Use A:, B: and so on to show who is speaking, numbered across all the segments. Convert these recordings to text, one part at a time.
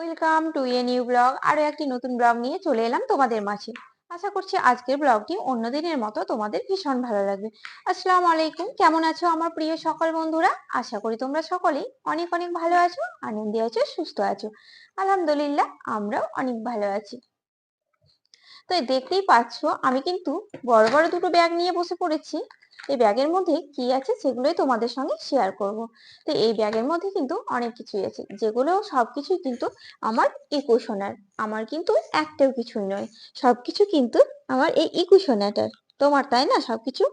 A: Welcome to a new blog আরও একটি নতুন ব্লগ নিয়ে চলে এলাম তোমাদের মাঝে। আশা করছি আজকের ব্লগটি অন্য দিনের মতো তোমাদের ভীষণ ভালো লাগবে। আসসালামু আলাইকুম। কেমন আছো আমার প্রিয় সকল বন্ধুরা? আশা করি তোমরা সকলেই অনেক অনেক ভালো আছো, আনন্দে আছো, সুস্থ আছো। আলহামদুলিল্লাহ, আমরাও অনেক ভালো আছি। তো দেখতেই পাচ্ছ, আমি কিন্তু বড় বড় দুটো ব্যাগ নিয়ে বসে পড়েছি। এই ব্যাগের মধ্যে কি আছে সেগুলোই তোমাদের সঙ্গে শেয়ার করব। তো এই ব্যাগের মধ্যে কিন্তু অনেক কিছুই আছে, যেগুলো সবকিছুই কিন্তু আমার ইকুশোনার আমার কিন্তু একটাও কিছুই নয়, সবকিছু কিন্তু আমার এই ইকুশোনাটার তোমার তাই না সবকিছু?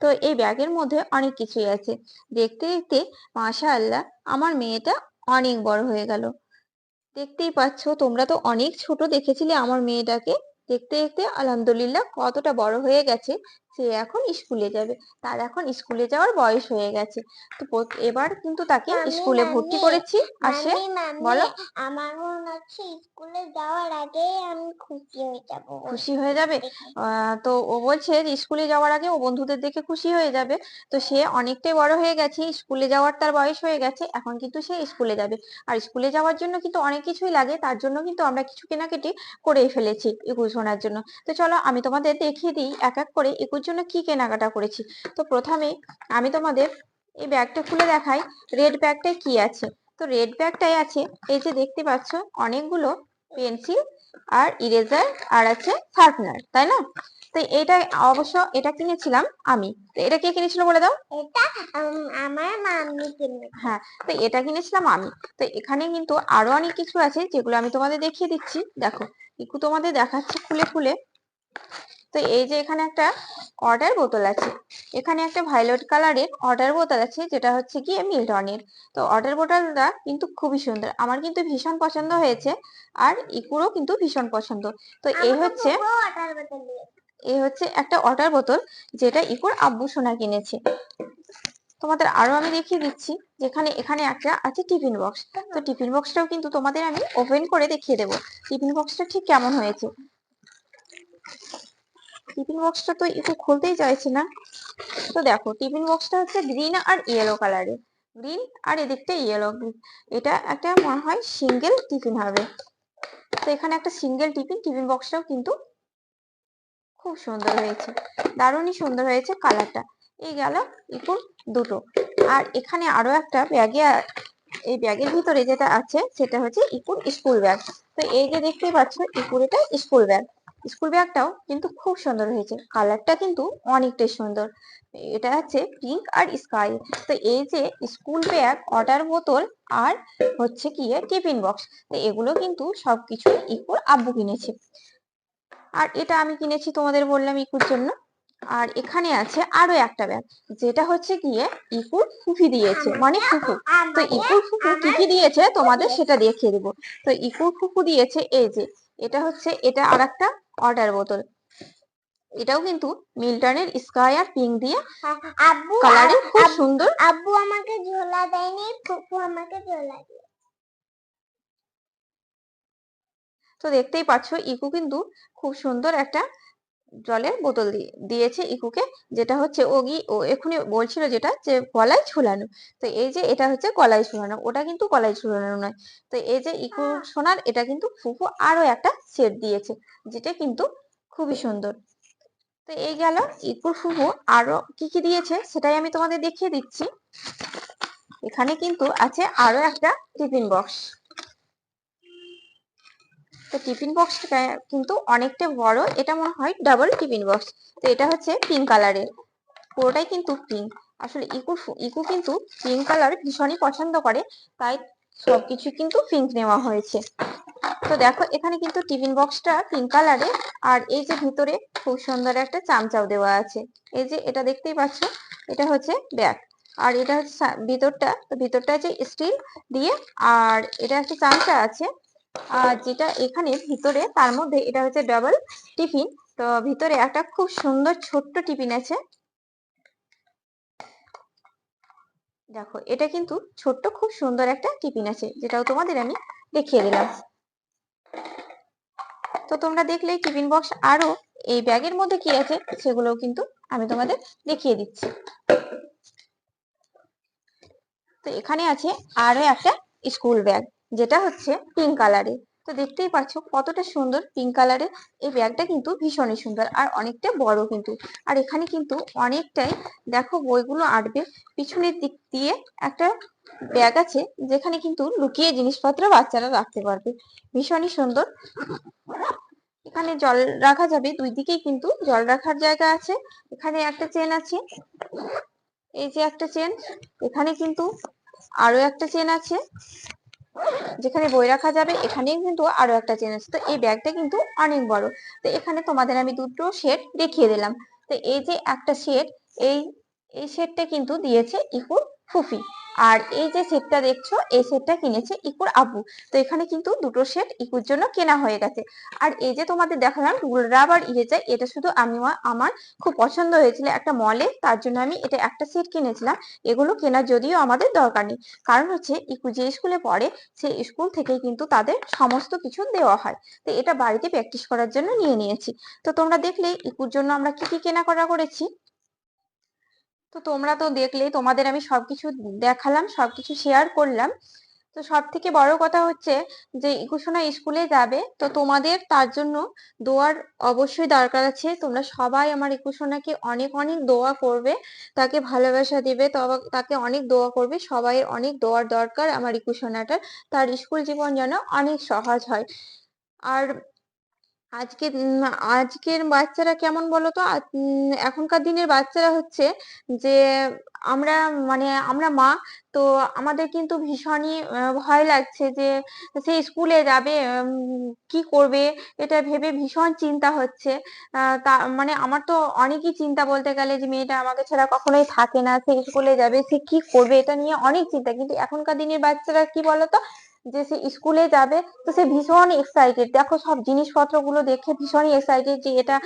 A: তো এই ব্যাগের মধ্যে অনেক কিছুই আছে। দেখতে দেখতে মাশা আল্লাহ আমার মেয়েটা অনেক বড় হয়ে গেল। দেখতেই পাচ্ছ, তোমরা তো অনেক ছোট দেখেছিলে আমার মেয়েটাকে। দেখতে দেখতে আলহামদুলিল্লাহ কতটা বড় হয়ে গেছে। সে এখন স্কুলে যাবে। তার এখন স্কুলে যাওয়ার বয়স হয়ে গেছে। তো এবার কিন্তু তাকে স্কুলে ভর্তি করেছি। আর সে বলো।
B: আমার মনে হচ্ছে স্কুলে যাওয়ার আগে আমি খুশি হয়ে যাব
A: খুশি হয়ে যাবে? তো ও বলছে যে স্কুলে যাওয়ার আগে ও বন্ধুদের দেখে খুশি হয়ে যাবে। তো সে অনেকটাই বড় হয়ে গেছে। স্কুলে যাওয়ার তার বয়স হয়ে গেছে। এখন কিন্তু সে স্কুলে যাবে। আর স্কুলে যাওয়ার জন্য কিন্তু অনেক কিছুই লাগে। তার জন্য কিন্তু আমরা কিছু কেনাকাটি করেই ফেলেছি একুশ জন্য। তো চলো আমি তোমাদের দেখিয়ে দিই এক এক করে ইকুর জন্য কি কেনাকাটা করেছি? তো প্রথমে আমি তোমাদের এই ব্যাগটা খুলে দেখাই রেড ব্যাগটায় কি আছে? তো রেড ব্যাগটায় আছে এই যে দেখতে পাচ্ছ অনেকগুলো পেন্সিল আর ইরেজার আর আছে শার্পনার তাই না? তো এটা অবশ্য এটা কিনেছিলাম আমি। তো এটা কে কিনেছিল বলে দাও?
B: এটা আমার মাম্মি কিনে
A: হ্যাঁ তো এটা কিনেছিলাম আমি। তো এখানে কিন্তু আরও অনেক কিছু আছে যেগুলো আমি তোমাদের দেখিয়ে দিচ্ছি। দেখো একটু তোমাদের দেখাচ্ছি খুলে খুলে। তো এই যে এখানে একটা অর্ডার বোতল আছে এখানে একটা ভায়োলেট কালারের অর্ডার বোতল আছে যেটা হচ্ছে গিয়ে মিল্টনের। তো অর্ডার বোতলটা কিন্তু খুবই সুন্দর আমার কিন্তু ভীষণ পছন্দ হয়েছে আর ইকুরও কিন্তু ভীষণ পছন্দ। তো এই হচ্ছে এই হচ্ছে একটা ওয়াটার বোতল যেটা ইকুর আব্বু সোনা কিনেছে। তোমাদের আরও আমি দেখিয়ে দিচ্ছি যেখানে এখানে একটা আছে টিফিন বক্স। তো টিফিন বক্সটাও কিন্তু তোমাদের আমি ওপেন করে দেখিয়ে দেবো। টিফিন বক্সটা ঠিক কেমন হয়েছে? টিফিন বক্সটা তো একটু খুলতেই চাইছে না। তো দেখো, টিফিন বক্সটা হচ্ছে গ্রিন আর ইয়েলো কালারের গ্রিন আর এদিকটা ইয়েলো। এটা একটা মনে হয় সিঙ্গেল টিফিন হবে। তো এখানে একটা সিঙ্গেল টিফিন টিফিন বক্সটাও কিন্তু খুব সুন্দর হয়েছে। দারুণই সুন্দর হয়েছে কালারটা এই গেল ইকুর দুটো। আর এখানে আরও একটা ব্যাগে এই ব্যাগের ভিতরে যেটা আছে, সেটা হচ্ছে ইকুর স্কুল ব্যাগ তো এই যে দেখতেই পাচ্ছ ইকুর এটা স্কুল ব্যাগ স্কুল ব্যাগটাও কিন্তু খুব সুন্দর হয়েছে। কালারটা কিন্তু অনেকটাই সুন্দর। এটা হচ্ছে পিঙ্ক আর স্কাই। তো এই যে স্কুল ব্যাগ, অর্ডার বোতল আর হচ্ছে কি টিফিন বক্স, তো এগুলো কিন্তু সবকিছু ইকুর আব্বু কিনেছে। আর এটা আমি কিনেছি তোমাদের বললাম ইকুর জন্য। আর এখানে আছে আরও একটা ব্যাগ, যেটা হচ্ছে গিয়ে ইকুর ফুফি দিয়েছে। মানে ফুফু। তো ইকুর ফুফু কি কি দিয়েছে তোমাদের সেটা দেখিয়ে দেবো। তো ইকুর ফুফু দিয়েছে এই যে এটা হচ্ছে এটা আর একটা অর্ডার বোতল। এটাও কিন্তু মিল্টনের স্কাই আর পিঙ্ক দিয়ে
B: আব্বু
A: কালারে খুব সুন্দর।
B: আব্বু আমাকে ঝোলা দেয়নি ফুফু আমাকে ঝোলা দিয়ে
A: তো দেখতেই পাচ্ছ ইকু কিন্তু খুব সুন্দর একটা জলের বোতল দিয়ে দিয়েছে ইকুকে, যেটা হচ্ছে ও গি ও এখুনি বলছিল যেটা যে কলাই ঝুলানো। তো এই যে এটা হচ্ছে কলাই ঝুলানো, ওটা কিন্তু কলাই ঝুলানো নয়। তো এই যে ইকু সোনার, এটা কিন্তু ফুফু আরও একটা সেট দিয়েছে, যেটা কিন্তু খুবই সুন্দর। তো এই গেল ইকুর ফুফু আরও কি কি দিয়েছে, সেটাই আমি তোমাদের দেখিয়ে দিচ্ছি। এখানে কিন্তু আছে আরও একটা টিফিন বক্স। তো টিফিন বক্সটা কিন্তু অনেকটা বড়। এটা মনে হয় ডাবল টিফিন বক্স তো এটা হচ্ছে পিঙ্ক কালারের পুরোটাই কিন্তু পিঙ্ক আসলে ইকু ইকু কিন্তু পিঙ্ক কালার ভীষণই পছন্দ করে। তাই সবকিছু কিন্তু পিঙ্ক নেওয়া হয়েছে। তো দেখো, এখানে কিন্তু টিফিন বক্সটা পিঙ্ক কালারের আর এই যে ভিতরে খুব সুন্দর একটা চামচাও দেওয়া আছে। এই যে এটা দেখতেই পাচ্ছ, এটা হচ্ছে ব্যাগ আর এটা হচ্ছে ভিতরটা ভিতরটা হচ্ছে স্টিল দিয়ে আর এটা একটা চামচা আছে। যেটা এখানে ভিতরে, তার মধ্যে এটা হচ্ছে ডাবল টিফিন তো ভিতরে একটা খুব সুন্দর ছোট্ট টিফিন আছে। দেখো, এটা কিন্তু ছোট্ট, খুব সুন্দর একটা টিফিন আছে, যেটাও তোমাদের আমি দেখিয়ে দিলাম। তো তোমরা দেখলে টিফিন বক্স আরও এই ব্যাগের মধ্যে কি আছে, সেগুলোও কিন্তু আমি তোমাদের দেখিয়ে দিচ্ছি। তো এখানে আছে আরও একটা স্কুল ব্যাগ যেটা হচ্ছে পিঙ্ক কালারের তো দেখতেই পাচ্ছ কতটা সুন্দর পিঙ্ক কালারের এই ব্যাগটা কিন্তু ভীষণই সুন্দর আর অনেকটা বড় কিন্তু। আর এখানে কিন্তু অনেকটাই দেখো বইগুলো আটবে। পিছনের দিক দিয়ে একটা ব্যাগ আছে যেখানে কিন্তু লুকিয়ে জিনিসপত্র বাচ্চারা রাখতে পারবে। ভীষণই সুন্দর। এখানে জল রাখা যাবে। দুই দিকেই কিন্তু জল রাখার জায়গা আছে। এখানে একটা চেন আছে। এই যে একটা চেন এখানে কিন্তু আরও একটা চেন আছে। যেখানে বই রাখা যাবে, এখানেই কিন্তু আরও একটা চেন আছে। তো এই ব্যাগটা কিন্তু অনেক বড়। তো এখানে তোমাদের আমি দুটো শেড দেখিয়ে দিলাম। তো এই যে একটা শেড এই এই শেডটা কিন্তু দিয়েছে ইকুর ফুফি। আর এই যে সেটটা দেখছ, এই সেটটা কিনেছে ইকুর আব্বু। তো এখানে কিন্তু দুটো সেট ইকুর জন্য কেনা হয়ে গেছে। আর এই যে তোমাদের দেখালাম রাবার ইরেজার এটা শুধু আমি আমার খুব পছন্দ হয়েছিল একটা মলে তার জন্য আমি এটা একটা সেট কিনেছিলাম। এগুলো কেনার যদিও আমাদের দরকার নেই। কারণ হচ্ছে ইকু যে স্কুলে পড়ে, সেই স্কুল থেকে কিন্তু তাদের সমস্ত কিছু দেওয়া হয়। তো এটা বাড়িতে প্র্যাকটিস করার জন্য নিয়ে নিয়েছি। তো তোমরা দেখলে ইকুর জন্য আমরা কি কি কেনাকাটা করেছি? তো তোমরা তো দেখলেই তোমাদের আমি সবকিছু দেখালাম, সবকিছু শেয়ার করলাম। তো সব থেকে বড় কথা হচ্ছে যে ইকুশোনা স্কুলে যাবে, তো তোমাদের তার জন্য দোয়ার অবশ্যই দরকার আছে। তোমরা সবাই আমার ইকুশোনাকে অনেক অনেক দোয়া করবে, তাকে ভালোবাসা দিবে তাকে অনেক দোয়া করবে। সবাই অনেক দোয়ার দরকার আমার ইকুশোনাটার তার স্কুল জীবন যেন অনেক সহজ হয়। আর আজকে আজকের বাচ্চারা কেমন বলতো আ উম এখনকার দিনের বাচ্চারা হচ্ছে যে আমরা মানে আমরা মা তো আমাদের কিন্তু ভীষণই ভয় লাগছে যে সে স্কুলে যাবে কি করবে এটা ভেবে ভীষণ চিন্তা হচ্ছে। তা মানে আমার তো অনেকই চিন্তা বলতে গেলে যে মেয়েটা আমাকে ছাড়া কখনোই থাকে না। সে স্কুলে যাবে, সে কি করবে এটা নিয়ে অনেক চিন্তা। কিন্তু এখনকার দিনের বাচ্চারা কি বলতো যে সে স্কুলে যাবে তো সে ভীষণ এক্সাইটেড দেখো সব জিনিসপত্রগুলো দেখে ভীষণই এক্সাইটেড যে এটা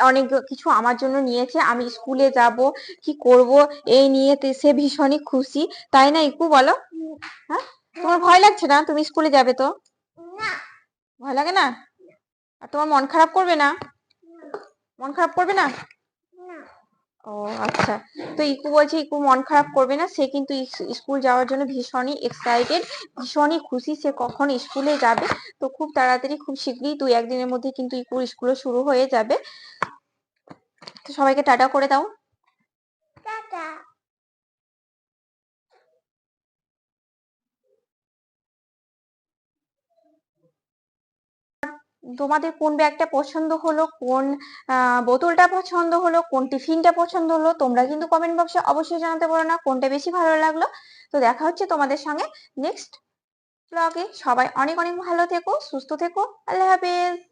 A: অনেক কিছু আমার জন্য নিয়েছে আমি স্কুলে যাব কি করব এই নিয়ে সে ভীষণই খুশি। তাই না ইকু বলো? হ্যাঁ? তোমার ভয় লাগছে না? তুমি স্কুলে যাবে তো? ভয় লাগে না? আর তোমার মন খারাপ করবে না? মন খারাপ করবে না
B: না?
A: ও আচ্ছা। তো ইকু বলছে ইকু মন খারাপ করবে না, সে কিন্তু স্কুল যাওয়ার জন্য ভীষণই এক্সাইটেড ভীষণই খুশি সে কখন স্কুলে যাবে। তো খুব তাড়াতাড়ি, খুব শীঘ্রই দুই একদিনের মধ্যে কিন্তু ইকুর স্কুলও শুরু হয়ে যাবে। তো সবাইকে টাটা করে দাও
B: টাটা
A: তোমাদের কোন ব্যাগটা পছন্দ হলো, কোন বোতলটা পছন্দ হলো, কোন টিফিনটা পছন্দ হলো, তোমরা কিন্তু কমেন্ট বক্সে অবশ্যই জানাতে পারো না কোনটা বেশি ভালো লাগল। তো দেখা হচ্ছে তোমাদের সঙ্গে নেক্সট ব্লগে সবাই অনেক অনেক ভালো থেকো, সুস্থ থেকো, আল্লাহ হাফেজ।